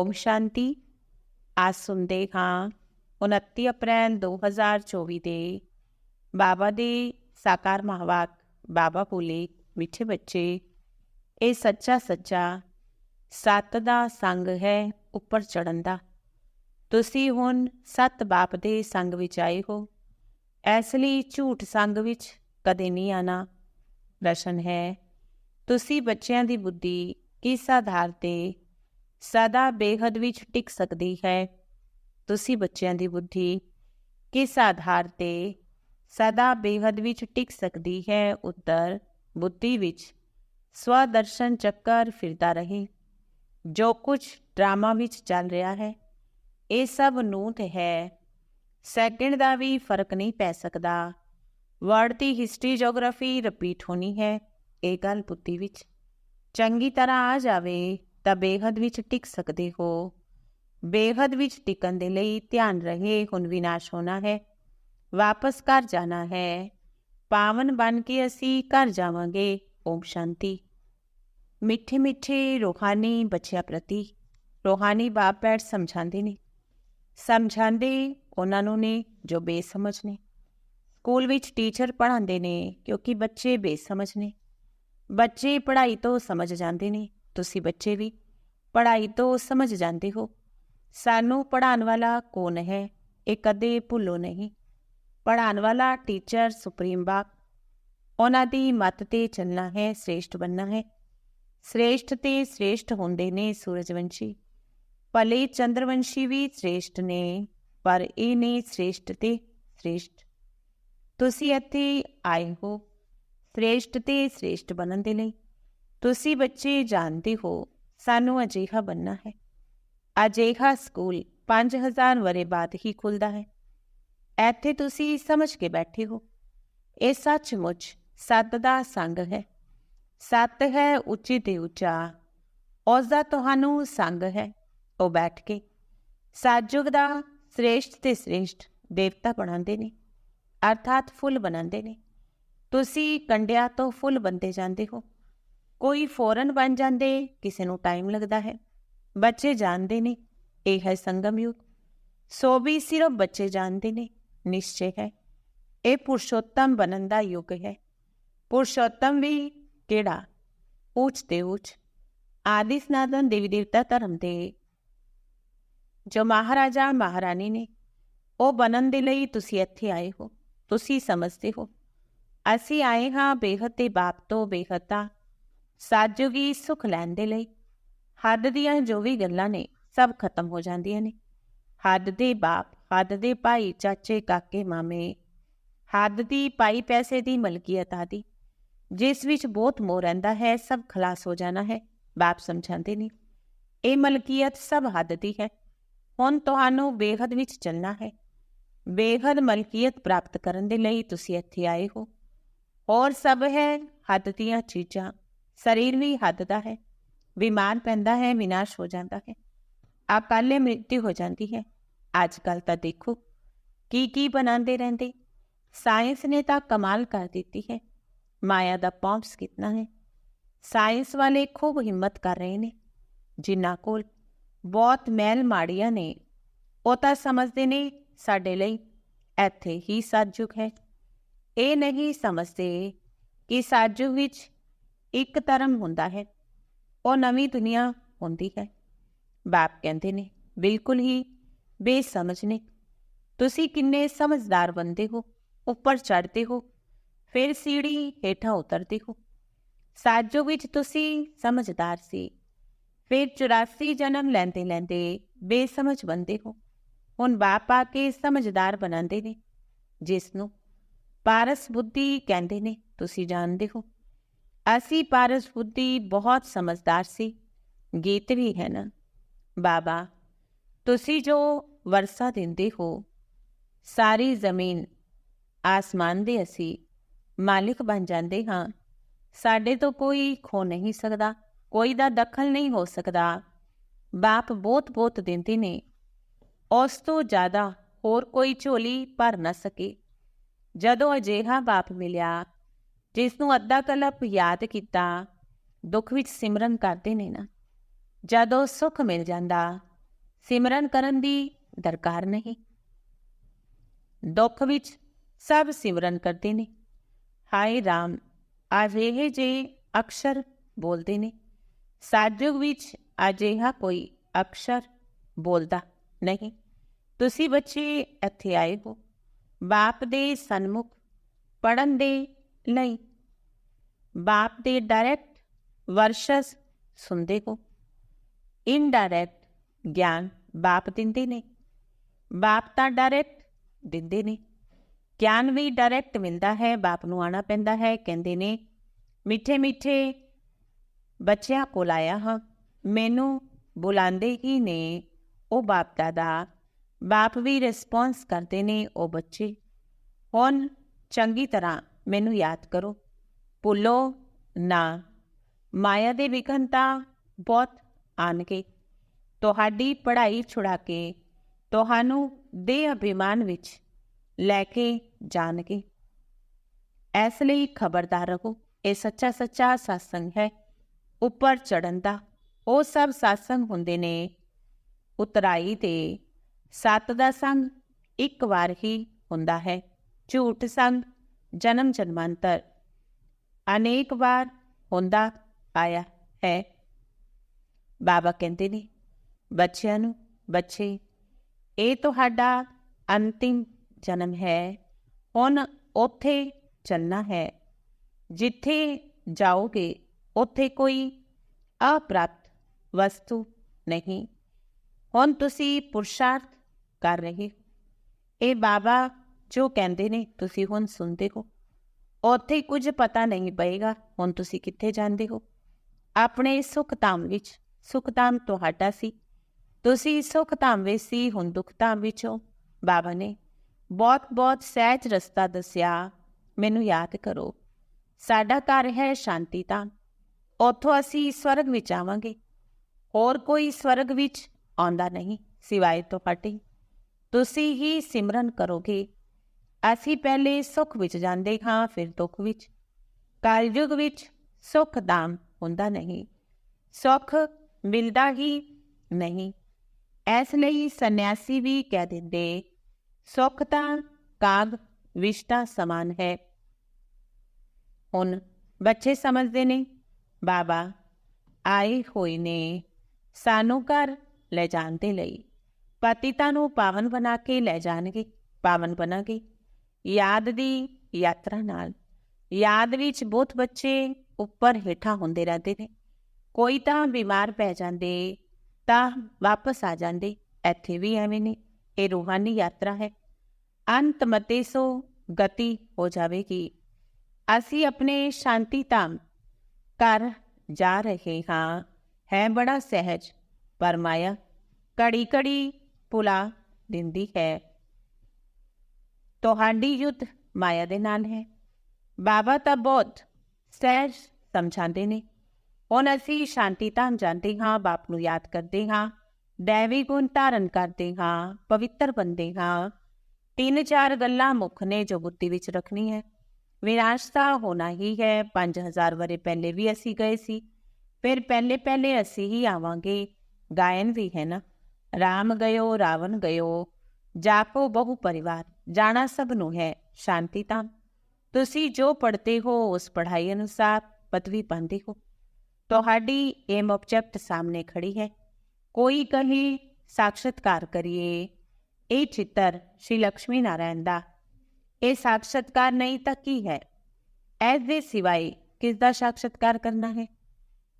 ਓਮ ਸ਼ਾਂਤੀ। ਅੱਜ ਸੁਣਦੇ ਹਾਂ 29 ਅਪ੍ਰੈਲ 2024 ਦੇ ਬਾਬਾ ਦੇ ਸਾਕਾਰ ਮਹਾਵਾਕ ਬਾਬਾ ਬੋਲੇ ਮਿੱਠੇ ਬੱਚੇ। ਇਹ ਸੱਚਾ ਸੱਚਾ ਸੱਤ ਦਾ ਸੰਗ ਹੈ ਉੱਪਰ ਚੜਨ ਦਾ। ਤੁਸੀਂ ਹੁਣ ਸੱਤ ਬਾਪ ਦੇ ਸੰਗ ਵਿੱਚ ਆਏ ਹੋ। ਇਸ ਲਈ ਝੂਠ ਸੰਗ ਵਿੱਚ ਕਦੇ ਨਹੀਂ ਆਣਾ ਦਰਸ਼ਨ ਹੈ, ਤੁਸੀਂ ਬੱਚਿਆਂ ਦੀ ਬੁੱਧੀ ਕਿਸ ਆਧਾਰ ਤੇ ਸਦਾ ਬੇਹਦ ਵਿੱਚ ਟਿਕ ਸਕਦੀ ਹੈ। ਤੁਸੀਂ ਬੱਚਿਆਂ ਦੀ ਬੁੱਧੀ ਕਿਸ ਆਧਾਰ ਤੇ ਸਦਾ ਬੇਹਦ ਵਿੱਚ ਟਿਕ ਸਕਦੀ ਹੈ, ਉੱਤਰ ਬੁੱਧੀ ਵਿੱਚ ਸਵਦਰਸ਼ਨ ਚੱਕਰ ਫਿਰਦਾ ਰਹੇ। ਜੋ ਕੁਝ ਡਰਾਮਾ ਵਿੱਚ ਚੱਲ ਰਿਹਾ ਹੈ, ਇਹ ਸਭ ਨੂੰ ਤੇ ਹੈ। ਸੈਕਿੰਡ ਦਾ ਵੀ ਫ਼ਰਕ ਨਹੀਂ ਪੈ ਸਕਦਾ। ਵਰਡ ਦੀ ਹਿਸਟਰੀ ਜੀਓਗ੍ਰਾਫੀ ਰਿਪੀਟ ਹੋਣੀ ਹੈ, ਇਹ ਗੱਲ ਬੁੱਧੀ ਵਿੱਚ ਚੰਗੀ ਤਰ੍ਹਾਂ ਆ ਜਾਵੇ। ਤਾਂ ਬੇਹਦ ਵਿੱਚ ਟਿਕ ਸਕਦੇ ਹੋ। ਬੇਹਦ ਵਿੱਚ ਟਿਕਣ ਦੇ ਲਈ ਧਿਆਨ ਰਹੇ, ਹੁਣ ਵਿਨਾਸ਼ ਹੋਣਾ ਹੈ। ਵਾਪਸ ਘਰ ਜਾਣਾ ਹੈ। ਪਾਵਨ ਬਣ ਕੇ ਅਸੀਂ ਘਰ ਜਾਵਾਂਗੇ। ਓਮ ਸ਼ਾਂਤੀ। ਮਿੱਠੇ ਮਿੱਠੇ ਰੋਹਾਨੀ ਬੱਚਿਆਂ ਪ੍ਰਤੀ। ਰੋਹਾਨੀ ਬਾਪ ਬੈਠ ਸਮਝਾਉਂਦੇ ਨੇ। ਸਮਝਾਉਂਦੇ ਉਹਨਾਂ ਨੂੰ ਨੇ ਜੋ ਬੇਸਮਝ ਨੇ। ਸਕੂਲ ਵਿੱਚ ਟੀਚਰ ਪੜ੍ਹਾਉਂਦੇ ਨੇ ਕਿਉਂਕਿ ਬੱਚੇ ਬੇਸਮਝ ਨੇ। ਬੱਚੇ ਪੜ੍ਹਾਈ ਤੋਂ ਸਮਝ ਜਾਂਦੇ ਨੇ। ਤੁਸੀਂ ਬੱਚੇ ਵੀ ਪੜ੍ਹਾਈ ਤੋਂ ਸਮਝ ਜਾਂਦੇ ਹੋ। ਸਾਨੂੰ ਪੜ੍ਹਾਉਣ ਵਾਲਾ ਕੌਣ ਹੈ, ਇਹ ਕਦੇ ਭੁੱਲੋ ਨਹੀਂ। ਪੜ੍ਹਾਉਣ ਵਾਲਾ ਟੀਚਰ ਸੁਪਰੀਮ ਬਾਪ, ਉਹਨਾਂ ਦੀ ਮੱਤ ਤੇ ਚੱਲਣਾ ਹੈ, ਸ੍ਰੇਸ਼ਟ ਬੰਨਾ ਹੈ। ਸ੍ਰੇਸ਼ਟ ਤੇ ਸ੍ਰੇਸ਼ਟ ਹੁੰਦੇ ਨੇ ਸੂਰਜਵੰਸ਼ੀ। ਭਲੇ ਚੰਦਰਵੰਸ਼ੀ ਵੀ ਸ੍ਰੇਸ਼ਟ ਨੇ, ਪਰ ਇਹ ਨਹੀਂ ਸ੍ਰੇਸ਼ਟ ਤੇ ਸ੍ਰੇਸ਼ਟ। ਤੁਸੀਂ ਇੱਥੇ ਆਏ ਹੋ, ਸ੍ਰੇਸ਼ਟ ਤੇ ਸ੍ਰੇਸ਼ਟ ਬਣਨ ਦੇ ਲਈ। ਤੁਸੀਂ ਬੱਚੇ ਜਾਣਦੇ ਹੋ, ਸਾਨੂੰ ਅਜਿਹਾ ਬੰਨਾ ਹੈ। ਅਜਿਹਾ ਸਕੂਲ 5000 ਵਰੇ ਬਾਅਦ ਹੀ ਖੁੱਲਦਾ ਹੈ। ਇੱਥੇ ਤੁਸੀਂ ਸਮਝ ਕੇ ਬੈਠੇ ਹੋ। ਇਹ ਸੱਚਮੁੱਚ ਸੱਤ ਦਾ ਸੰਗ ਹੈ। ਸੱਤ ਹੈ ਉੱਚੀ ਤੇ ਉੱਚਾ। ਉਸ ਦਾ ਤੁਹਾਨੂੰ ਸੰਗ ਹੈ। ਉਹ ਬੈਠ ਕੇ ਸਾਜੁਗ ਦਾ ਸ੍ਰੇਸ਼ਟ ਤੇ ਸ੍ਰੇਸ਼ਟ ਦੇਵਤਾ ਬਣਾਉਂਦੇ ਨੇ, ਅਰਥਾਤ ਫੁੱਲ ਬਣਾਉਂਦੇ ਨੇ। ਤੁਸੀਂ ਕੰਡਿਆਂ ਤੋਂ ਫੁੱਲ ਬੰਦੇ ਜਾਂਦੇ ਹੋ। ਕੋਈ ਫੌਰਨ ਬਣ ਜਾਂਦੇ, ਕਿਸੇ ਨੂੰ ਟਾਈਮ ਲੱਗਦਾ ਹੈ। ਬੱਚੇ ਜਾਣਦੇ ਨੇ, ਇਹ ਹੈ ਸੰਗਮ ਯੁੱਗ। ਸੋ ਵੀ ਸਿਰਫ ਬੱਚੇ ਜਾਣਦੇ ਨੇ, ਨਿਸ਼ਚੈ ਹੈ। ਇਹ ਪੁਰਸ਼ੋਤਮ ਬਣਨ ਦਾ ਯੁੱਗ ਹੈ। ਪੁਰਸ਼ੋਤਮ ਵੀ ਕਿਹੜਾ? ਉੱਚ ਤੇ ਉੱਚ ਆਦਿ ਸਨਾਤਨ ਦੇਵੀ ਦੇਵਤਾ ਧਰਮ ਦੇ। ਜੋ ਮਹਾਰਾਜਾ ਮਹਾਰਾਣੀ ਨੇ, ਉਹ ਬਣਨ ਦੇ ਲਈ ਤੁਸੀਂ ਇੱਥੇ ਆਏ ਹੋ, ਤੁਸੀਂ ਸਮਝਦੇ ਹੋ। ਅਸੀਂ ਆਏ ਹਾਂ ਬੇਹਦ ਦੇ ਬਾਪ ਤੋਂ ਬੇਹਦ ਸਾਜੂਗੀ ਸੁਖ ਲੈਣ ਦੇ ਲਈ। ਹੱਦ ਦੀਆਂ ਜੋ ਵੀ ਗੱਲਾਂ ਨੇ, ਸਭ ਖਤਮ ਹੋ ਜਾਂਦੀਆਂ ਨੇ। ਹੱਦ ਦੇ ਬਾਪ, ਹੱਦ ਦੇ ਭਾਈ, ਚਾਚੇ, ਕਾਕੇ, ਮਾਮੇ। ਹੱਦ ਦੀ ਪਾਈ ਪੈਸੇ ਦੀ ਮਲਕੀਅਤ ਆਦੀ। ਜਿਸ ਵਿੱਚ ਬਹੁਤ ਮੋਹ ਰਹਿੰਦਾ ਹੈ, ਸਭ ਖਲਾਸ ਹੋ ਜਾਣਾ ਹੈ, ਬਾਪ ਸਮਝਾਉਂਦੇ ਨੇ। ਇਹ ਮਲਕੀਅਤ ਸਭ ਹੱਦ ਦੀ ਹੈ। ਹੁਣ ਤੁਹਾਨੂੰ ਬੇਹਦ ਵਿੱਚ ਚੱਲਣਾ ਹੈ। ਬੇਹਦ ਮਲਕੀਅਤ ਪ੍ਰਾਪਤ ਕਰਨ ਦੇ ਲਈ ਤੁਸੀਂ ਇੱਥੇ ਆਏ ਹੋ। ਹੋਰ ਸਭ ਹੈ ਹੱਦ ਦੀਆਂ ਚੀਜ਼ਾਂ। ਸਰੀਰ ਵੀ ਹੱਦ ਦਾ ਹੈ, ਬਿਮਾਰ ਪੈਂਦਾ ਹੈ, ਵਿਨਾਸ਼ ਹੋ ਜਾਂਦਾ ਹੈ। ਅਕਾਲੇ ਮ੍ਰਿਤਿੂ ਹੋ ਜਾਂਦੀ ਹੈ। ਅੱਜ ਕੱਲ ਤਾਂ ਦੇਖੋ, ਕੀ ਕੀ ਬਣਾਉਂਦੇ ਰਹਿੰਦੇ। ਸਾਇੰਸ ਨੇ ਤਾਂ ਕਮਾਲ ਕਰ ਦਿੱਤੀ ਹੈ। ਮਾਇਆ ਦਾ ਪੌਂਪਸ ਕਿਤਨਾ ਹੈ। ਸਾਇੰਸ ਵਾਲੇ ਖੂਬ ਹਿੰਮਤ ਕਰ ਰਹੇ ਨੇ। ਜਿਨ੍ਹਾਂ ਕੋਲ ਬਹੁਤ ਮਹਿਲ ਮਾੜੀਆਂ ਨੇ, ਉਹ ਤਾਂ ਸਮਝਦੇ ਨੇ, ਸਾਡੇ ਲਈ ਇੱਥੇ ਹੀ ਸਤਜੁਗ ਹੈ। ਇਹ ਨਹੀਂ ਸਮਝਦੇ ਕਿ ਸਤਜੁਗ ਵਿੱਚ ਇੱਕ ਧਰਮ ਹੁੰਦਾ ਹੈ, ਉਹ ਨਵੀਂ ਦੁਨੀਆ ਹੁੰਦੀ ਹੈ। ਬਾਪ ਕਹਿੰਦੇ ਨੇ, ਬਿਲਕੁਲ ਹੀ ਬੇਸਮਝ ਨੇ। ਤੁਸੀਂ ਕਿੰਨੇ ਸਮਝਦਾਰ ਬੰਦੇ ਹੋ, ਉੱਪਰ ਚੜ੍ਹਦੇ ਹੋ, ਫਿਰ ਸੀੜੀ ਹੇਠਾਂ ਉਤਰਦੇ ਹੋ। ਸਾਜੋ ਵਿੱਚ ਤੁਸੀਂ ਸਮਝਦਾਰ ਸੀ, ਫਿਰ 84 ਜਨਮ ਲੈਂਦੇ ਲੈਂਦੇ ਬੇਸਮਝ ਬੰਦੇ ਹੋ। ਹੁਣ ਬਾਪ ਆ ਕੇ ਸਮਝਦਾਰ ਬਣਾਉਂਦੇ ਨੇ ਜਿਸ ਨੂੰ ਪਾਰਸ ਬੁੱਧੀ ਕਹਿੰਦੇ ਨੇ, ਤੁਸੀਂ ਜਾਣਦੇ ਹੋ। ਅਸੀਂ ਪਾਰਸ ਬੁੱਧੀ ਬਹੁਤ ਸਮਝਦਾਰ ਸੀ। ਗੀਤ ਵੀ ਹੈ ਨਾ। ਬਾਬਾ, ਤੁਸੀਂ ਜੋ ਵਰਸਾ ਦਿੰਦੇ ਹੋ, ਸਾਰੀ ਜ਼ਮੀਨ ਆਸਮਾਨ ਦੇ ਅਸੀਂ ਮਾਲਿਕ ਬਣ ਜਾਂਦੇ ਹਾਂ। ਸਾਡੇ ਤੋਂ ਕੋਈ ਖੋ ਨਹੀਂ ਸਕਦਾ, ਕੋਈ ਦਾ ਦਖਲ ਨਹੀਂ ਹੋ ਸਕਦਾ। ਬਾਪ ਬਹੁਤ ਬਹੁਤ ਦਿੰਦੇ ਨੇ। ਉਸ ਤੋਂ ਜ਼ਿਆਦਾ ਹੋਰ ਕੋਈ ਝੋਲੀ ਭਰ ਨਾ ਸਕੇ। ਜਦੋਂ ਅਜੇਹਾ ਬਾਪ ਮਿਲਿਆ ਜਿਸ ਨੂੰ ਅੱਧਾ ਕਲਪ ਯਾਦ ਕੀਤਾ, ਦੁੱਖ ਵਿੱਚ ਸਿਮਰਨ ਕਰਦੇ ਨੇ ਨਾ। ਜਦੋਂ ਸੁੱਖ ਮਿਲ ਜਾਂਦਾ, ਸਿਮਰਨ ਕਰਨ ਦੀ ਦਰਕਾਰ ਨਹੀਂ। ਦੁੱਖ ਵਿੱਚ ਸਭ ਸਿਮਰਨ ਕਰਦੇ ਨੇ। ਹਾਏ RAM ਅਜਿਹੇ ਜੇ ਅਕਸ਼ਰ ਬੋਲਦੇ ਨੇ। ਸਾਜੁਗ ਵਿੱਚ ਅਜਿਹਾ ਕੋਈ ਅਕਸ਼ਰ ਬੋਲਦਾ ਨਹੀਂ। ਤੁਸੀਂ ਬੱਚੇ ਇੱਥੇ ਆਏ ਹੋ। ਬਾਪ ਦੇ ਸਨਮੁਖ ਪੜਨ ਦੇ ਲਈ ਬਾਪ ਦੇ ਡਾਇਰੈਕਟ ਵਰਸ਼ਸ ਸੁਣਦੇ ਕੋ ਇਨਡਾਇਰੈਕਟ ਗਿਆਨ ਬਾਪ ਦਿੰਦੇ ਨੇ। ਬਾਪ ਤਾਂ ਡਾਇਰੈਕਟ ਦਿੰਦੇ ਨੇ। ਗਿਆਨ ਵੀ ਡਾਇਰੈਕਟ ਮਿਲਦਾ ਹੈ, ਬਾਪ ਨੂੰ ਆਣਾ ਪੈਂਦਾ ਹੈ, ਕਹਿੰਦੇ ਨੇ, ਮਿੱਠੇ ਮਿੱਠੇ ਬੱਚਿਆਂ ਕੋਲ ਆਇਆ ਹਾਂ। ਮੈਨੂੰ ਬੁਲਾਉਂਦੇ ਹੀ ਨੇ ਉਹ ਬਾਪ ਦਾਦਾ। ਬਾਪ ਵੀ ਰਿਸਪੌਂਸ ਕਰਦੇ ਨੇ ਉਹ ਬੱਚੇ। ਹੁਣ ਚੰਗੀ ਤਰ੍ਹਾਂ ਮੈਨੂੰ ਯਾਦ ਕਰੋ। ਭੁੱਲੋ ਨਾ। ਮਾਇਆ ਦੇ ਵਿਘਨ ਤਾਂ ਬਹੁਤ ਆਣਗੇ। ਤੁਹਾਡੀ ਪੜ੍ਹਾਈ ਛੁਡਾ ਕੇ ਤੁਹਾਨੂੰ ਦੇ ਅਭਿਮਾਨ ਵਿੱਚ ਲੈ ਕੇ ਜਾਣਗੇ। ਇਸ ਲਈ ਖਬਰਦਾਰ ਰਹੋ। ਇਹ ਸੱਚਾ ਸੱਚਾ satsang ਹੈ। ਉੱਪਰ ਚੜਨ ਦਾ। ਉਹ ਸਭ satsang ਹੁੰਦੇ ਨੇ। ਉਤਰਾਈ ਤੇ ਸੱਤ ਦਾ ਸੰਗ ਇੱਕ ਵਾਰ ਹੀ ਹੁੰਦਾ ਹੈ। ਝੂਠ ਸੰਗ ਜਨਮ ਜਨਮਾਂਤਰ। ਅਨੇਕ ਵਾਰ ਹੁੰਦਾ ਆਇਆ ਹੈ। ਬਾਬਾ ਕਹਿੰਦੇ ਨੇ, ਬੱਚਿਆਂ ਨੂੰ ਬੱਚੇ, ਇਹ ਤੁਹਾਡਾ ਅੰਤਿਮ ਜਨਮ ਹੈ। ਹੁਣ ਉੱਥੇ ਚੱਲਣਾ ਹੈ। ਜਿੱਥੇ ਜਾਓਗੇ, ਉੱਥੇ ਕੋਈ ਅਪ੍ਰਾਪਤ ਵਸਤੂ ਨਹੀਂ। ਹੁਣ ਤੁਸੀਂ ਪੁਰਸ਼ਾਰਥ ਕਰ ਰਹੇ ਹੋ। ਇਹ ਬਾਬਾ ਜੋ ਕਹਿੰਦੇ ਨੇ ਤੁਸੀਂ ਹੁਣ ਸੁਣਦੇ ਹੋ। ਉੱਥੇ ਕੁਝ ਪਤਾ ਨਹੀਂ ਪਏਗਾ, ਹੁਣ ਤੁਸੀਂ ਕਿੱਥੇ ਜਾਂਦੇ ਹੋ। ਆਪਣੇ ਸੁਖਧਾਮ ਵਿੱਚ ਸੁਖਧਾਮ ਤੁਹਾਡਾ ਸੀ। ਤੁਸੀਂ ਸੁਖਧਾਮ ਵਿੱਚ ਸੀ, ਹੁਣ ਦੁਖਧਾਮ ਵਿੱਚ। ਹੋ ਬਾਬਾ ਨੇ ਬਹੁਤ ਬਹੁਤ ਸਹਿਜ ਰਸਤਾ ਦੱਸਿਆ, ਮੈਨੂੰ ਯਾਦ ਕਰੋ। ਸਾਡਾ ਘਰ ਹੈ ਸ਼ਾਂਤੀ ਤਾਂ ਉੱਥੋਂ ਅਸੀਂ ਸਵਰਗ ਵਿੱਚ ਆਵਾਂਗੇ। ਹੋਰ ਕੋਈ ਸਵਰਗ ਵਿੱਚ ਆਉਂਦਾ ਨਹੀਂ, ਸਿਵਾਏ ਤੁਹਾਡੇ। ਤੁਸੀਂ ਹੀ ਸਿਮਰਨ ਕਰੋਗੇ। ਅਸੀਂ ਪਹਿਲੇ ਸੁੱਖ ਵਿੱਚ ਜਾਂਦੇ ਹਾਂ, ਫਿਰ ਦੁੱਖ ਵਿੱਚ। ਕਲਯੁਗ ਵਿੱਚ ਸੁੱਖ ਦਾਮ ਹੁੰਦਾ ਨਹੀਂ। ਸੁੱਖ ਮਿਲਦਾ ਹੀ ਨਹੀਂ। ਇਸ ਲਈ ਸੰਨਿਆਸੀ ਵੀ ਕਹਿ ਦਿੰਦੇ, ਸੁੱਖ ਤਾਂ ਕਾਗ ਵਿਸ਼ਟਾ ਸਮਾਨ ਹੈ। ਹੁਣ ਬੱਚੇ ਸਮਝਦੇ ਨੇ, ਬਾਬਾ, ਆਏ ਹੋਏ ਨੇ ਸਾਨੂੰ ਘਰ ਲੈ ਜਾਣ ਦੇ ਲਈ। ਪਤਿਤਾਂ ਨੂੰ ਪਾਵਨ ਬਣਾ ਕੇ ਲੈ ਜਾਣਗੇ, ਪਾਵਨ ਬਣਾਗੇ। ਯਾਦ ਦੀ ਯਾਤਰਾ ਨਾਲ। ਯਾਦ ਵਿੱਚ ਬਹੁਤ ਬੱਚੇ ਉੱਪਰ ਹੇਠਾਂ ਹੁੰਦੇ ਰਹਿੰਦੇ ਨੇ। ਕੋਈ ਤਾਂ ਬਿਮਾਰ ਪੈ ਜਾਂਦੇ, ਤਾਂ ਵਾਪਸ ਆ ਜਾਂਦੇ। ਇੱਥੇ ਵੀ ਐਵੇਂ ਨੇ, ਇਹ ਰੂਹਾਨੀ ਯਾਤਰਾ ਹੈ। ਅੰਤ ਮਤੇ ਸੋ ਗਤੀ ਹੋ ਜਾਵੇਗੀ। ਅਸੀਂ ਆਪਣੇ ਸ਼ਾਂਤੀ ਧਾਮ ਕਰ ਜਾ ਰਹੇ ਹਾਂ। ਹੈ ਬੜਾ ਸਹਿਜ, ਪਰ ਮਾਇਆ ਕੜੀ ਕੜੀ ਪੁਲਾ ਦਿੰਦੀ ਹੈ। ਤੁਹਾਡੀ ਯੁੱਧ ਮਾਇਆ ਦੇ ਨਾਲ ਹੈ। ਬਾਬਾ ਤਾਂ ਬਹੁਤ ਸਹਿਜ ਸਮਝਾਉਂਦੇ ਨੇ। ਹੁਣ ਅਸੀਂ ਸ਼ਾਂਤੀ ਧਾਮ ਜਾਂਦੇ ਹਾਂ, ਬਾਪ ਨੂੰ ਯਾਦ ਕਰਦੇ ਹਾਂ ਦੇਵੀ ਗੁਣ ਧਾਰਨ ਕਰਦੇ ਹਾਂ, ਪਵਿੱਤਰ ਬੰਦੇ ਹਾਂ। ਤਿੰਨ ਚਾਰ ਗੱਲਾਂ ਮੁੱਖ ਨੇ ਜੋ ਬੁੱਧੀ ਵਿੱਚ ਰੱਖਣੀ ਹੈ। ਵਿਨਾਸ਼ਤਾ ਹੋਣਾ ਹੀ ਹੈ 5000 ਵਰੇ ਪਹਿਲੇ ਵੀ ਅਸੀਂ ਗਏ ਸੀ। ਫਿਰ ਪਹਿਲੇ ਪਹਿਲੇ ਅਸੀਂ ਹੀ ਆਵਾਂਗੇ। ਗਾਇਨ ਵੀ ਹੈ ਨਾ। ਰਾਮ ਗਇਓ, ਰਾਵਣ ਗਇਓ, ਜਾਪੋ ਬਹੁ ਪਰਿਵਾਰ। ਜਾਣਾ ਸਭ ਨੂੰ ਹੈ, ਸ਼ਾਂਤੀ ਤਾਂ। ਤੁਸੀਂ ਜੋ ਪੜ੍ਹਦੇ ਹੋ, ਉਸ ਪੜ੍ਹਾਈ ਅਨੁਸਾਰ ਪਦਵੀ ਪਾਉਂਦੇ ਹੋ। ਤੁਹਾਡੀ ਏਮ ਆਬਜੈਕਟ ਸਾਹਮਣੇ ਖੜੀ ਹੈ। ਕੋਈ ਕਹੇ ਸਾਖਸ਼ਤਕਾਰ ਕਰੀਏ। ਇਹ ਚਿੱਤਰ ਸ਼੍ਰੀ ਲక్ష్ਮੀ ਨਾਰਾਇਣ ਦਾ। ਇਹ ਸਾਖਸ਼ਤਕਾਰ ਨਹੀਂ ਤਾਂ ਕੀ ਹੈ? ਇਸ ਦੇ ਸਿਵਾਏ ਕਿਸ ਦਾ ਸਾਖਸ਼ਤਕਾਰ ਕਰਨਾ ਹੈ?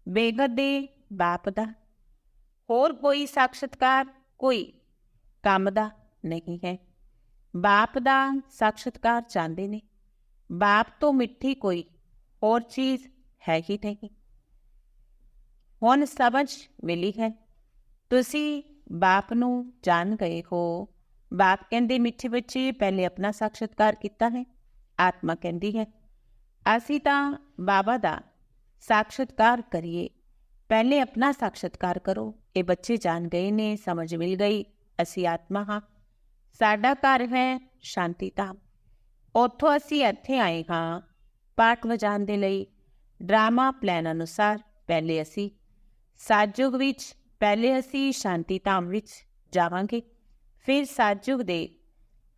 ਬੇਗਤ ਦੇ ਬਾਪ ਦਾ। ਹੋਰ ਕੋਈ ਸਾਖਸ਼ਤਕਾਰ ਕੋਈ ਕੰਮ ਦਾ ਨਹੀਂ ਹੈ। ਬਾਪ ਦਾ ਸਾਖਸ਼ਤਕਾਰ ਚਾਹੁੰਦੇ ਨੇ। ਬਾਪ ਤੋਂ ਮਿੱਠੀ ਕੋਈ ਹੋਰ ਚੀਜ਼ ਹੈ ਹੀ ਨਹੀਂ। ਹੁਣ ਸਮਝ ਮਿਲੀ ਹੈ, ਤੁਸੀਂ ਬਾਪ ਨੂੰ ਜਾਣ ਗਏ ਹੋ। ਬਾਪ ਕਹਿੰਦੇ, ਮਿੱਠੇ ਬੱਚੇ, ਪਹਿਲੇ ਆਪਣਾ ਸਾਖਸ਼ਤਕਾਰ ਕੀਤਾ ਹੈ, ਆਤਮਾ ਕਹਿੰਦੀ ਹੈ, ਅਸੀਂ ਤਾਂ ਬਾਬਾ ਦਾ ਸਾਖਸ਼ਤਕਾਰ ਕਰੀਏ। ਪਹਿਲੇ ਆਪਣਾ ਸਾਖਸ਼ਤਕਾਰ ਕਰੋ, ਇਹ ਬੱਚੇ ਜਾਣ ਗਏ ਨੇ, ਸਮਝ ਮਿਲ ਗਈ, ਅਸੀਂ ਆਤਮਾ ਹਾਂ। ਸਾਡਾ ਘਰ ਹੈ ਸ਼ਾਂਤੀ ਧਾਮ ਉੱਥੋਂ ਅਸੀਂ ਇੱਥੇ ਆਏ ਹਾਂ। ਪਾਠ ਵਜਾਉਣ ਦੇ ਲਈ ਡਰਾਮਾ ਪਲਾਨ ਅਨੁਸਾਰ ਪਹਿਲੇ ਅਸੀਂ ਸਾਜੁਗ ਵਿੱਚ, ਪਹਿਲੇ ਅਸੀਂ ਸ਼ਾਂਤੀ ਧਾਮ ਵਿੱਚ ਜਾਵਾਂਗੇ। ਫਿਰ ਸਾਜੁਗ ਦੇ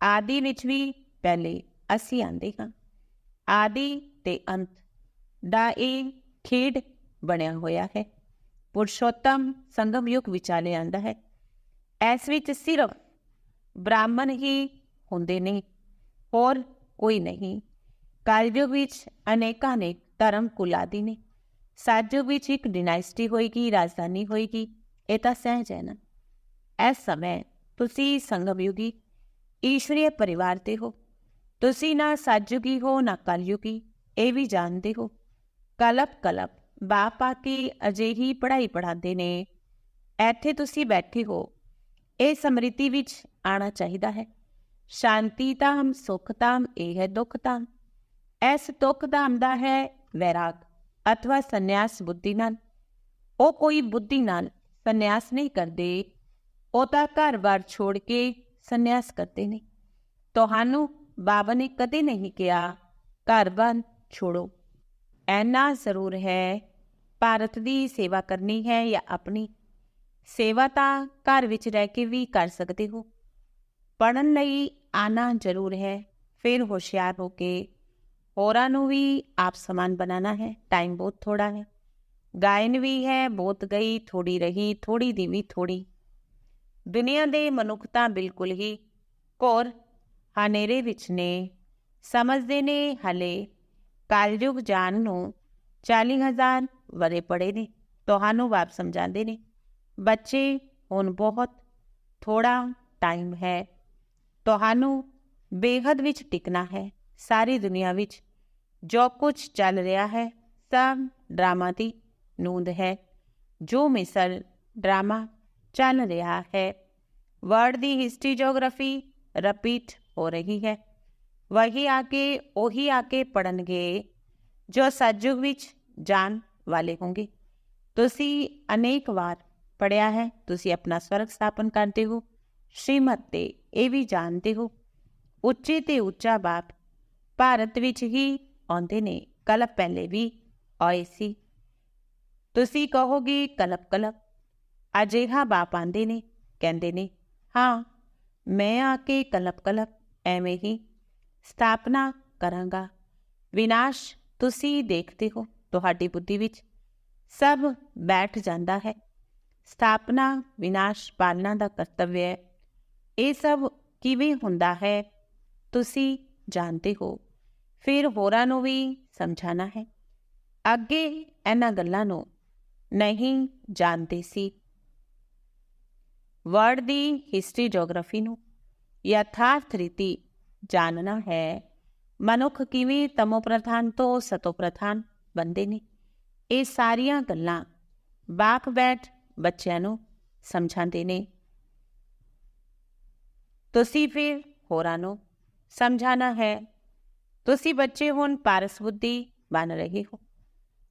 ਆਦਿ ਵਿੱਚ ਵੀ ਪਹਿਲੇ ਅਸੀਂ ਆਂਦੇ ਹਾਂ। ਆਦਿ ਤੇ ਅੰਤ ਦਾ ਇਹ ਖੇਡ ਬਣਿਆ ਹੋਇਆ ਹੈ। ਪੁਰਸ਼ੋਤਮ ਸੰਗਮ ਯੁਗ ਵਿਚਾਲੇ ਆਂਦਾ ਹੈ। ਇਸ ਵਿੱਚ ਸਿਰਫ ਬ੍ਰਾਹਮਣ ਹੀ ਹੁੰਦੇ ਨੇ, ਹੋਰ ਕੋਈ ਨਹੀਂ। ਕਾਲਯੁਗ ਵਿੱਚ ਅਨੇਕਾਂ ਨੇ ਧਰਮ ਕੁਲਾਦੀ ਨੇ। ਸਤਯੁਗ ਵਿੱਚ ਇੱਕ ਡਿਨਾਇਸਟੀ ਹੋਏਗੀ, ਰਾਜਧਾਨੀ ਹੋਏਗੀ, ਇਹ ਤਾਂ ਸਹਿਜ ਹੈ ਨਾ। ਇਸ ਸਮੇਂ ਤੁਸੀਂ ਸੰਗਮ ਯੁਗੀ ਈਸ਼ਵਰੀ ਪਰਿਵਾਰ ਤੇ ਹੋ। ਤੁਸੀਂ ਨਾ ਸਤਯੁਗੀ ਹੋ, ਨਾ ਕਲਯੁਗੀ, ਇਹ ਵੀ ਜਾਣਦੇ ਹੋ। ਕਲਪ ਕਲਪ ਬਾਪਾ ਕੀ ਅਜਿਹੀ ਪੜ੍ਹਾਈ ਪੜਾਉਂਦੇ ਨੇ। ਇੱਥੇ ਤੁਸੀਂ ਬੈਠੇ ਹੋ ਇਹ ਸਮ੍ਰਿਤੀ ਵਿੱਚ ਆਣਾ ਚਾਹੀਦਾ ਹੈ। ਸ਼ਾਂਤੀ ਧਾਮ, ਸੁਖ ਧਾਮ, ਇਹ ਹੈ ਦੁੱਖ ਧਾਮ। ਇਸ ਦੁੱਖ ਧਾਮ ਦਾ ਹੈ ਵੈਰਾਗ ਅਥਵਾ ਸੰਨਿਆਸ ਬੁੱਧੀ ਨਾਲ। ਉਹ ਕੋਈ ਬੁੱਧੀ ਨਾਲ ਸੰਨਿਆਸ ਨਹੀਂ ਕਰਦੇ। ਉਹ ਤਾਂ ਘਰ-ਬਾਰ ਛੋੜ ਕੇ ਸੰਨਿਆਸ ਕਰਦੇ ਨੇ। ਤੁਹਾਨੂੰ ਬਾਬਾ ਨੇ ਕਦੇ ਨਹੀਂ ਕਿਹਾ ਘਰ-ਬਾਰ ਛੋੜੋ। ਐਨਾ ਜ਼ਰੂਰ ਹੈ, ਭਾਰਤ ਦੀ ਸੇਵਾ ਕਰਨੀ ਹੈ ਜਾਂ ਆਪਣੀ ਸੇਵਾ ਤਾਂ ਘਰ ਵਿੱਚ ਰਹਿ ਕੇ ਵੀ ਕਰ ਸਕਦੇ ਹੋ। ਪੜਨ ਲਈ ਆਣਾ ਜ਼ਰੂਰ ਹੈ, ਫਿਰ ਹੋਸ਼ਿਆਰ ਹੋ ਕੇ ਹੋਰਾਂ ਨੂੰ ਵੀ ਆਪ ਸਮਾਨ ਬਣਾਣਾ ਹੈ ਟਾਈਮ ਬਹੁਤ ਥੋੜਾ ਹੈ। ਗਾਇਨ ਵੀ ਹੈ, ਬਹੁਤ ਗਈ ਥੋੜੀ ਰਹੀ ਥੋੜੀ ਦੀ ਵੀ ਥੋੜੀ ਦੁਨੀਆ ਦੇ ਮਨੁੱਖ ਤਾਂ ਬਿਲਕੁਲ ਹੀ ਘੋਰ ਹਨੇਰੇ ਵਿੱਚ ਨੇ, ਸਮਝਦੇ ਨੇ ਹਲੇ ਕਾਲਯੁਗ ਜਾਣ ਨੂੰ 40000 ਵਰੇ ਪੜੇ ਨੇ, ਤੁਹਾਨੂੰ ਬਾਪ ਸਮਝਾਉਂਦੇ ਨੇ। ਬੱਚੇ, ਹੁਣ ਬਹੁਤ ਥੋੜਾ ਟਾਈਮ ਹੈ। ਤੁਹਾਨੂੰ ਬੇਹਦ ਵਿੱਚ ਟਿਕਣਾ ਹੈ। ਸਾਰੀ ਦੁਨੀਆ ਵਿੱਚ ਜੋ ਕੁਝ ਚੱਲ ਰਿਹਾ ਹੈ, ਸਭ ਡਰਾਮਾ ਦੀ ਨੂੰਦ ਹੈ। ਜੋ ਮਿਸਲ ਡਰਾਮਾ ਚੱਲ ਰਿਹਾ ਹੈ ਵਰਡ ਦੀ ਹਿਸਟਰੀ ਜੀਓਗ੍ਰਾਫੀ ਰਿਪੀਟ ਹੋ ਰਹੀ ਹੈ। ਵਹੀ ਆ ਕੇ ਉਹੀ ਆ ਕੇ ਪੜਨਗੇ ਜੋ ਸਤਜੁਗ ਵਿੱਚ ਜਾਣ ਵਾਲੇ ਹੋਣਗੇ। ਤੁਸੀਂ ਅਨੇਕ ਵਾਰ ਪੜਿਆ ਹੈ, ਤੁਸੀਂ ਆਪਣਾ ਸਵਰਗ ਸਥਾਪਨ ਕਰਦੇ ਹੋ। ਸ਼੍ਰੀਮਤ ਤੇ ਇਹ ਵੀ ਜਾਣਦੇ ਹੋ। ਉੱਚੇ ਤੇ ਉੱਚਾ ਬਾਪ ਭਾਰਤ ਵਿੱਚ ਹੀ ਆਉਂਦੇ ਨੇ, ਕਲਪ ਪਹਿਲੇ ਵੀ ਆਏ ਸੀ। ਤੁਸੀਂ ਕਹੋਗੇ ਕਲਪ ਕਲਪ। ਅਜਿਹਾ ਬਾਪ ਆਂਦੇ ਨੇ, ਕਹਿੰਦੇ ਨੇ, ਹਾਂ, ਮੈਂ ਆ ਕੇ ਕਲਪ ਕਲਪ, ਐਵੇਂ ਹੀ ਸਥਾਪਨਾ ਕਰਾਂਗਾ। ਵਿਨਾਸ਼ ਤੁਸੀਂ ਦੇਖਦੇ ਹੋ ਤੁਹਾਡੀ ਬੁੱਧੀ ਵਿੱਚ। ਸਭ ਬੈਠ ਜਾਂਦਾ ਹੈ। ਸਥਾਪਨਾ, ਵਿਨਾਸ਼, ਪਾਲਣਾ ਦਾ ਕਰਤੱਵ ਹੈ। ਇਹ ਸਭ ਕਿਵੇਂ ਹੁੰਦਾ ਹੈ, ਤੁਸੀਂ ਜਾਣਦੇ ਹੋ। ਫਿਰ ਹੋਰਾਂ ਨੂੰ ਵੀ ਸਮਝਾਣਾ ਹੈ। ਅੱਗੇ ਇਹਨਾਂ ਗੱਲਾਂ ਨੂੰ ਨਹੀਂ ਜਾਣਦੇ ਸੀ। ਵਰਡ ਦੀ ਹਿਸਟਰੀ ਜੀਓਗ੍ਰਾਫੀ ਨੂੰ ਯਥਾਰਥ ਰੀਤੀ ਜਾਣਨਾ ਹੈ। ਮਨੁੱਖ ਕਿਵੇਂ ਤਮੋ ਪ੍ਰਧਾਨ ਤੋਂ ਸਤੋ ਪ੍ਰਧਾਨ ਬੰਦੇ ਨੇ। ਇਹ ਸਾਰੀਆਂ ਗੱਲਾਂ ਬਾਪ ਬੈਠ ਬੱਚਿਆਂ ਨੂੰ ਸਮਝਾਉਂਦੇ ਨੇ। ਤੁਸੀਂ ਫਿਰ ਹੋਰਾਂ ਨੂੰ ਸਮਝਾਣਾ ਹੈ। ਤੁਸੀਂ ਬੱਚੇ ਹੁਣ ਪਾਰਸ ਬੁੱਧੀ ਬਣ ਰਹੇ ਹੋ।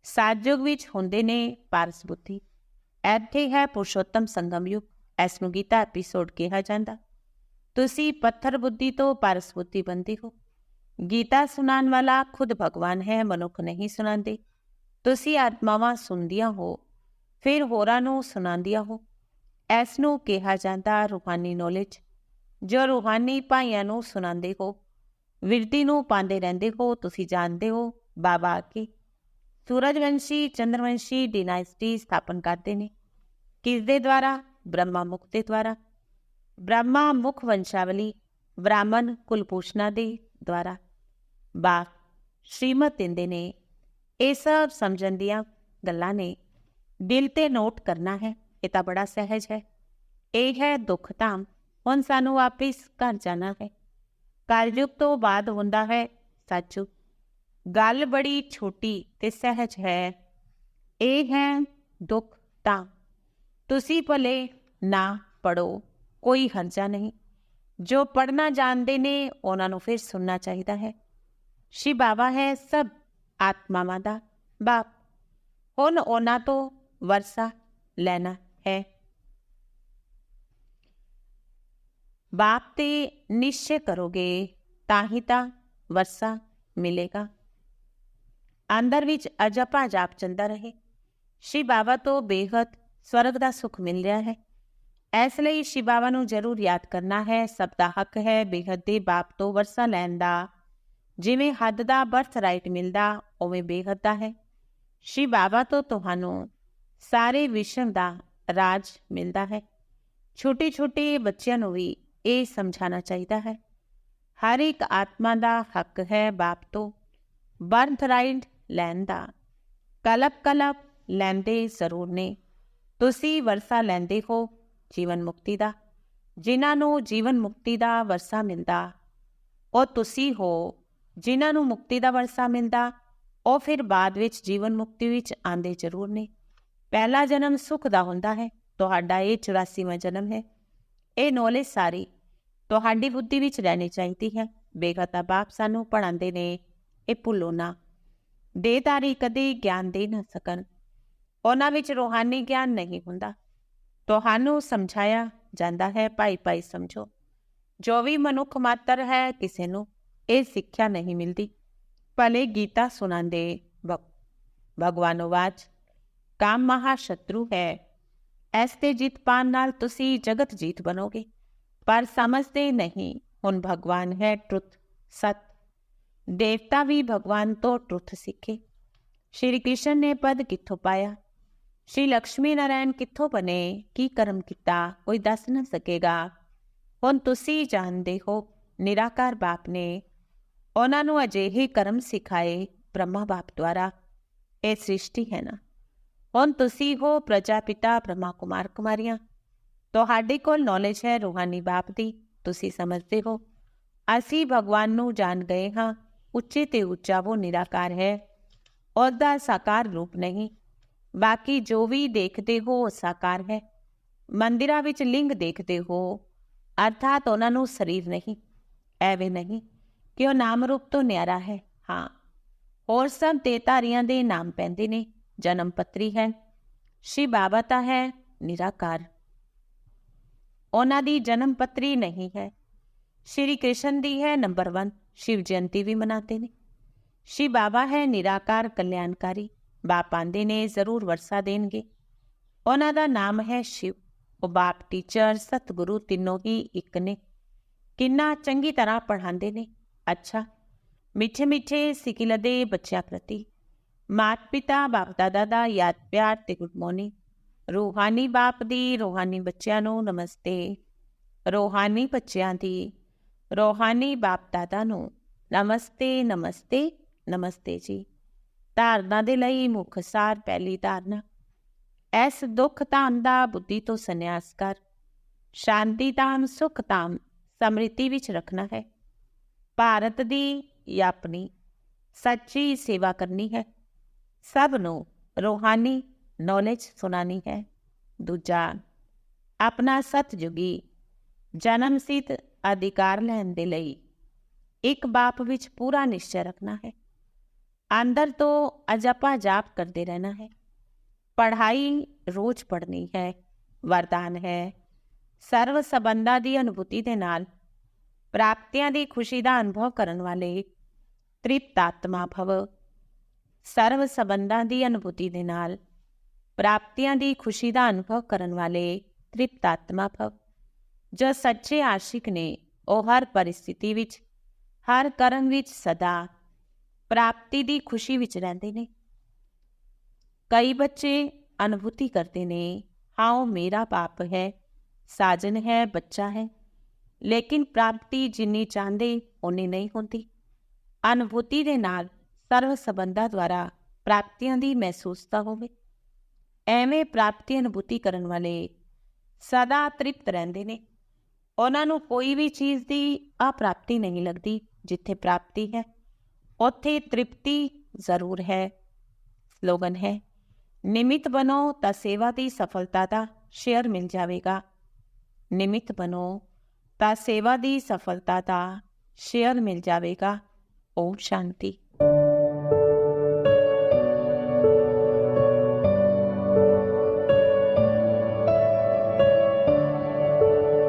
ਸਾਜਯੁਗ ਵਿੱਚ ਹੁੰਦੇ ਨੇ ਪਾਰਸ ਬੁੱਧੀ ਇੱਥੇ ਹੈ ਪੁਰਸ਼ੋਤਮ ਸੰਗਮ ਯੁਗ। ਇਸ ਨੂੰ ਗੀਤਾ ਐਪੀਸੋਡ ਕਿਹਾ ਜਾਂਦਾ। ਤੁਸੀਂ ਪੱਥਰ ਬੁੱਧੀ ਤੋਂ ਪਾਰਸ ਬੁੱਧੀ ਬੰਦੇ ਹੋ। ਗੀਤਾ ਸੁਣਾਉਣ ਵਾਲਾ ਖੁਦ ਭਗਵਾਨ ਹੈ, ਮਨੁੱਖ ਨਹੀਂ ਸੁਣਾਉਂਦੇ। ਤੁਸੀਂ ਆਤਮਾਵਾਂ ਸੁਣਦੀਆਂ ਹੋ। ਫਿਰ ਹੋਰਾਂ ਨੂੰ ਸੁਣਾਉਂਦੀਆਂ ਹੋ। ਇਸ ਨੂੰ ਕਿਹਾ ਜਾਂਦਾ ਰੂਹਾਨੀ ਨੌਲੇਜ ਜੋ ਰੂਹਾਨੀ ਭਾਈਆਂ ਨੂੰ ਸੁਣਾਉਂਦੇ ਹੋ ਵਿਰਤੀ ਨੂੰ ਪਾਉਂਦੇ ਰਹਿੰਦੇ ਹੋ, ਤੁਸੀਂ ਜਾਣਦੇ ਹੋ, ਬਾਬਾ ਕੀ ਸੂਰਜਵੰਸ਼ੀ, ਚੰਦਰਵੰਸ਼ੀ ਡਿਨਾਸਟੀ ਸਥਾਪਨ ਕਰਦੇ ਨੇ। ਕਿਸ ਦੇ ਦੁਆਰਾ? ਬ੍ਰਹਮਾ ਮੁਖ ਦੇ ਦੁਆਰਾ। ਬ੍ਰਹਮਾ ਮੁਖ ਵੰਸ਼ਾਵਲੀ ਬ੍ਰਾਹਮਣ ਕੁਲਪੂਸ਼ਨਾ ਦੇ ਦੁਆਰਾ। ਬਾ, ਸ਼੍ਰੀਮਤ ਦਿੰਦੇ ਨੇ। ਇਹ ਸਭ ਸਮਝਣ ਦੀਆਂ ਗੱਲਾਂ ਨੇ। ਦਿਲ ਤੇ ਨੋਟ ਕਰਨਾ ਹੈ, ਇਹ ਤਾਂ ਬੜਾ ਸਹਿਜ ਹੈ। ਇਹ ਹੈ ਦੁੱਖ ਧਾਮ, ਹੁਣ ਸਾਨੂੰ ਵਾਪਿਸ ਘਰ ਜਾਣਾ ਹੈ। ਕਲਯੁਗ ਤੋਂ ਬਾਅਦ ਹੁੰਦਾ ਹੈ, ਸੱਚੂ। ਗੱਲ ਬੜੀ ਛੋਟੀ ਤੇ ਸਹਿਜ ਹੈ। ਇਹ ਹੈ ਦੁੱਖ ਤਾਂ ਤੁਸੀਂ ਭਲੇ ਨਾ ਪੜੋ, ਕੋਈ ਹਰਜਾ ਨਹੀਂ। ਜੋ ਪੜਨਾ ਜਾਣਦੇ ਨੇ, ਉਹਨਾਂ ਨੂੰ ਫਿਰ ਸੁਣਨਾ ਚਾਹੀਦਾ ਹੈ। ਸ਼ਿਵ ਬਾਬਾ ਹੈ ਸਭ ਆਤਮਾਵਾਂ ਦਾ ਬਾਪ। ਹੁਣ ਉਹਨਾਂ ਤੋਂ ਵਰਸਾ ਲੈਣਾ ਹੈ। ਬਾਪ ਤੇ ਨਿਸ਼ਚੈ ਕਰੋਗੇ ਤਾਂ ਹੀ ਤਾਂ ਵਰਸਾ ਮਿਲੇਗਾ। ਅੰਦਰ ਵਿੱਚ ਅਜਪਾ ਜਾਪ ਚੰਦਾ ਰਹੇ। ਸ਼੍ਰੀ ਬਾਬਾ ਤੋਂ ਬੇਹਦ ਸਵਰਗ ਦਾ ਸੁਖ ਮਿਲ ਰਿਹਾ ਹੈ। ਇਸ ਲਈ ਸ਼ਿਵ ਬਾਬਾ ਨੂੰ ਜ਼ਰੂਰ ਯਾਦ ਕਰਨਾ ਹੈ। ਸਭ ਦਾ ਹੱਕ ਹੈ ਬੇਹੱਦ ਦੇ ਬਾਪ ਤੋਂ ਵਰਸਾ ਲੈਣ ਦਾ। ਜਿਵੇਂ ਹੱਦ ਦਾ ਬਰਥ ਰਾਈਟ ਮਿਲਦਾ, ਉਵੇਂ ਬੇਹੱਦ ਦਾ ਹੈ। ਸ਼ਿਵ ਬਾਬਾ ਤੋਂ ਤੁਹਾਨੂੰ ਸਾਰੇ ਵਿਸ਼ਵ ਦਾ ਰਾਜ ਮਿਲਦਾ ਹੈ। ਛੋਟੇ ਛੋਟੇ ਬੱਚਿਆਂ ਨੂੰ ਵੀ ਇਹ ਸਮਝਾਉਣਾ ਚਾਹੀਦਾ ਹੈ। ਹਰ ਇੱਕ ਆਤਮਾ ਦਾ ਹੱਕ ਹੈ ਬਾਪ ਤੋਂ। ਬਰਥ ਰਾਈਟ ਲੈਣ ਦਾ। ਕਲਪ ਕਲਪ ਲੈਂਦੇ ਜ਼ਰੂਰ ਨੇ। ਤੁਸੀਂ ਵਰਸਾ ਲੈਂਦੇ ਹੋ ਜੀਵਨ ਮੁਕਤੀ ਦਾ। ਜਿਨ੍ਹਾਂ ਨੂੰ ਜੀਵਨ ਮੁਕਤੀ ਦਾ ਵਰਸਾ ਮਿਲਦਾ, ਉਹ ਤੁਸੀਂ ਹੋ। ਜਿਨ੍ਹਾਂ ਨੂੰ ਮੁਕਤੀ ਦਾ ਵਰਸਾ ਮਿਲਦਾ, ਉਹ ਫਿਰ ਬਾਅਦ ਵਿੱਚ ਜੀਵਨ ਮੁਕਤੀ ਵਿੱਚ ਆਂਦੇ ਜ਼ਰੂਰ ਨੇ। ਪਹਿਲਾ ਜਨਮ ਸੁਖ ਦਾ ਹੁੰਦਾ ਹੈ, ਤੁਹਾਡਾ ਇਹ 84ਵਾਂ ਜਨਮ ਹੈ। ਇਹ ਨੌਲੇਜ ਸਾਰੀ, ਤੁਹਾਡੀ ਬੁੱਧੀ ਵਿੱਚ ਰਹਿਣੀ ਚਾਹੀਦੀ ਹੈ। ਬੇਗਤਾ ਬਾਪ ਸਾਨੂੰ ਪੜਾਉਂਦੇ ਨੇ, ਇਹ ਭੁੱਲੋ ਨਾ। ਦੇਦਾਰੀ ਕਦੇ ਗਿਆਨ ਦੇ ਨਾ ਸਕਣ। ਉਹਨਾਂ ਵਿੱਚ ਰੋਹਾਨੀ ਗਿਆਨ ਨਹੀਂ ਹੁੰਦਾ। ਤੁਹਾਨੂੰ ਸਮਝਾਇਆ ਜਾਂਦਾ ਹੈ, ਭਾਈ ਭਾਈ ਸਮਝੋ। ਜੋ ਵੀ ਮਨੁੱਖ ਮਾਤਰ ਹੈ, ਕਿਸੇ ਨੂੰ ਇਹ ਸਿੱਖਿਆ ਨਹੀਂ ਮਿਲਦੀ। ਭਲੇ ਗੀਤਾ ਸੁਣਾਉਂਦੇ ਭਗਵਾਨ ਵਾਚ। ਕਾਮ ਮਹਾ ਸ਼ਤਰੂ ਹੈ ਐਸ ਤੇ ਜਿੱਤ ਪਾਣ ਨਾਲ ਤੁਸੀਂ ਜਗਤ ਜੀਤ ਬਣੋਗੇ ਪਰ ਸਮਝਦੇ ਨਹੀਂ ਹੁਣ ਭਗਵਾਨ ਹੈ ਟਰੁੱਥ ਸਤ ਦੇਵਤਾ ਵੀ ਭਗਵਾਨ ਤੋਂ ਟਰੁੱਥ ਸਿੱਖੇ ਸ਼੍ਰੀ ਕ੍ਰਿਸ਼ਨ ਨੇ ਪਦ ਕਿੱਥੋਂ ਪਾਇਆ ਸ਼੍ਰੀ ਲక్ష్ਮੀ ਨਾਰਾਇਣ ਕਿੱਥੋਂ ਬਨੇ ਕੀ ਕਰਮ ਕੀਤਾ ਕੋਈ ਦੱਸ ਨਾ ਸਕੇਗਾ ਹੁਣ ਤੁਸੀਂ ਜਾਣਦੇ ਹੋ ਨਿਰਾਕਾਰ ਬਾਪ ਨੇ ਉਹਨਾਂ ਨੂੰ ਅਜਿਹੇ ਕਰਮ ਸਿਖਾਏ ਬ੍ਰਹਮਾ ਬਾਪ ਦੁਆਰਾ ਇਹ ਸ੍ਰਿਸ਼ਟੀ ਹੈ ਨਾ ਹੁਣ ਤੁਸੀਂ ਹੋ ਪ੍ਰਜਾਪਿਤਾ ਬ੍ਰਹਮਾ ਕੁਮਾਰ ਕੁਮਾਰੀਆਂ। ਤੁਹਾਡੇ ਕੋਲ ਨੌਲੇਜ ਹੈ ਰੂਹਾਨੀ ਬਾਪ ਦੀ, ਤੁਸੀਂ ਸਮਝਦੇ ਹੋ। ਅਸੀਂ ਭਗਵਾਨ ਨੂੰ ਜਾਣ ਗਏ ਹਾਂ, ਉੱਚੇ ਤੇ ਉੱਚਾ ਉਹ ਨਿਰਾਕਾਰ ਹੈ। ਉਹਦਾ ਸਾਕਾਰ ਰੂਪ ਨਹੀਂ। ਬਾਕੀ ਜੋ ਵੀ ਦੇਖਦੇ ਹੋ ਉਹ ਸਾਕਾਰ ਹੈ। ਮੰਦਿਰਾਂ ਵਿੱਚ ਲਿੰਗ ਦੇਖਦੇ ਹੋ, ਅਰਥਾਤ ਉਹਨਾਂ ਨੂੰ ਸਰੀਰ ਨਹੀਂ। ਐਵੇਂ ਨਹੀਂ ਕਿ ਉਹ ਨਾਮ ਰੂਪ ਤੋਂ ਨਿਆਰਾ ਹੈ। ਹਾਂ, ਹੋਰ ਸਭ ਤੇਤਾਰੀਆਂ ਦੇ ਨਾਮ ਪੈਂਦੇ ਨੇ। ਜਨਮ ਪੱਤਰੀ ਹੈ ਸ਼ਿਵ ਬਾਬਾ ਤਾਂ ਹੈ ਨਿਰਾਕਾਰ ਉਹਨਾਂ ਦੀ ਜਨਮ ਪੱਤਰੀ ਨਹੀਂ ਹੈ ਸ਼੍ਰੀ ਕ੍ਰਿਸ਼ਨ ਦੀ ਹੈ ਨੰਬਰ 1 ਸ਼ਿਵ ਜਯੰਤੀ ਵੀ ਮਨਾਤੇ ਨੇ ਸ਼ਿਵ ਬਾਬਾ ਹੈ ਨਿਰਾਕਾਰ ਕਲਿਆਣਕਾਰੀ ਬਾਪ ਆਂਦੇ ਨੇ ਜ਼ਰੂਰ ਵਰਸਾ ਦੇਣਗੇ ਉਹਨਾਂ ਦਾ ਨਾਮ ਹੈ ਸ਼ਿਵ ਉਹ ਬਾਪ ਟੀਚਰ ਸਤਿਗੁਰੂ ਤਿੰਨੋਂ ਹੀ ਇੱਕ ਨੇ ਕਿੰਨਾ ਚੰਗੀ ਤਰ੍ਹਾਂ ਪੜ੍ਹਾਉਂਦੇ ਨੇ ਅੱਛਾ ਮਿੱਠੇ ਮਿੱਠੇ ਸਿਕਿਲ ਦੇ ਬੱਚਿਆਂ ਪ੍ਰਤੀ ਮਾਤ ਪਿਤਾ, ਬਾਪ ਦਾਦਾ ਦਾ ਯਾਦ ਪਿਆਰ ਤੇ ਗੁੱਡ ਮਾਰਨਿੰਗ। ਰੂਹਾਨੀ ਬਾਪ ਦੀ, ਰੂਹਾਨੀ ਬੱਚਿਆਂ ਨੂੰ ਨਮਸਤੇ। ਰੂਹਾਨੀ ਬੱਚਿਆਂ ਦੀ, ਰੂਹਾਨੀ ਬਾਪ ਦਾਦਾ ਨੂੰ ਨਮਸਤੇ ਨਮਸਤੇ ਨਮਸਤੇ ਜੀ। ਧਾਰਨਾ ਦੇ ਲਈ ਮੁੱਖ ਸਾਰ ਪਹਿਲੀ ਧਾਰਨਾ। ਐਸ ਦੁੱਖ ਧਾਮ ਦਾ ਬੁੱਧੀ ਤੋਂ ਸੰਨਿਆਸ ਕਰ। ਸ਼ਾਂਤੀ ਧਾਮ, ਸੁਖ ਧਾਮ ਸਮ੍ਰਿਤੀ ਵਿੱਚ ਰੱਖਣਾ ਹੈ। ਭਾਰਤ ਦੀ ਯਾਪਨੀ। ਸੱਚੀ ਸੇਵਾ ਕਰਨੀ ਹੈ। ਸਭ ਨੂੰ ਰੋਹਾਨੀ ਨੌਲੇਜ ਸੁਣਾਣੀ ਹੈ। ਦੂਜਾ, ਆਪਣਾ ਸਤਜੁਗੀ ਜਨਮ ਸਿੱਧ ਅਧਿਕਾਰ ਲੈਣ ਦੇ ਲਈ ਇੱਕ ਬਾਪ ਵਿੱਚ ਪੂਰਾ ਨਿਸ਼ਚੈ ਰੱਖਣਾ ਹੈ। ਅੰਦਰ ਤੋਂ ਅਜਪਾ ਜਾਪ ਕਰਦੇ ਰਹਿਣਾ ਹੈ। ਪੜ੍ਹਾਈ ਰੋਜ਼ ਪੜ੍ਹਨੀ ਹੈ, ਵਰਦਾਨ ਹੈ। ਸਰਵ ਸੰਬੰਧਾਂ ਦੀ ਅਨੁਭੂਤੀ ਦੇ ਨਾਲ ਪ੍ਰਾਪਤੀਆਂ ਦੀ ਖੁਸ਼ੀ ਦਾ ਅਨੁਭਵ ਕਰਨ ਵਾਲੇ ਤ੍ਰਿਪਤਾਤਮਾ ਭਵ। ਸਰਵ ਸੰਬੰਧਾਂ ਦੀ ਅਨੁਭੂਤੀ ਦੇ ਨਾਲ, ਪ੍ਰਾਪਤੀਆਂ ਦੀ ਖੁਸ਼ੀ ਦਾ ਅਨੁਭਵ ਕਰਨ ਵਾਲੇ ਤ੍ਰਿਪਤਾਤਮਾ ਭਵ, ਜੋ ਸੱਚੇ ਆਸ਼ਿਕ ਨੇ ਉਹ ਹਰ ਪਰਿਸਥਿਤੀ ਵਿੱਚ, ਹਰ ਕਰਮ ਵਿੱਚ ਸਦਾ ਪ੍ਰਾਪਤੀ ਦੀ ਖੁਸ਼ੀ ਵਿੱਚ ਰਹਿੰਦੇ ਨੇ। ਕਈ ਬੱਚੇ ਅਨੁਭੂਤੀ ਕਰਦੇ ਨੇ ਹਾਂ ਉਹ ਮੇਰਾ ਪਾਪ ਹੈ, ਸਾਜਨ ਹੈ, ਬੱਚਾ ਹੈ। ਲੇਕਿਨ ਪ੍ਰਾਪਤੀ ਜਿੰਨੀ ਚਾਹੁੰਦੇ ਉਨੀ ਨਹੀਂ ਹੁੰਦੀ। ਅਨੁਭੂਤੀ ਦੇ ਨਾਲ ਸਰਵ ਸੰਬੰਧਾਂ ਦੁਆਰਾ ਪ੍ਰਾਪਤੀਆਂ ਦੀ ਮਹਿਸੂਸਤਾ ਹੋਵੇ। ਐਵੇਂ ਪ੍ਰਾਪਤੀ ਅਨੁਭੂਤੀ ਕਰਨ ਵਾਲੇ ਸਦਾ ਤ੍ਰਿਪਤ ਰਹਿੰਦੇ ਨੇ। ਉਹਨਾਂ ਨੂੰ ਕੋਈ ਵੀ ਚੀਜ਼ ਦੀ ਅਪ੍ਰਾਪਤੀ ਨਹੀਂ ਲੱਗਦੀ ਜਿੱਥੇ ਪ੍ਰਾਪਤੀ ਹੈ। ਉੱਥੇ ਤ੍ਰਿਪਤੀ ਜ਼ਰੂਰ ਹੈ, ਸਲੋਗਨ ਹੈ, ਨਿਮਿਤ ਬਨੋ ਤਾਂ ਸੇਵਾ ਦੀ ਸਫਲਤਾ ਦਾ ਸ਼ੇਅਰ ਮਿਲ ਜਾਵੇਗਾ। ਨਿਮਿਤ ਬਨੋ ਤਾਂ ਸੇਵਾ ਦੀ ਸਫਲਤਾ ਦਾ ਸ਼ੇਅਰ ਮਿਲ ਜਾਵੇਗਾ। ਓਮ ਸ਼ਾਂਤੀ।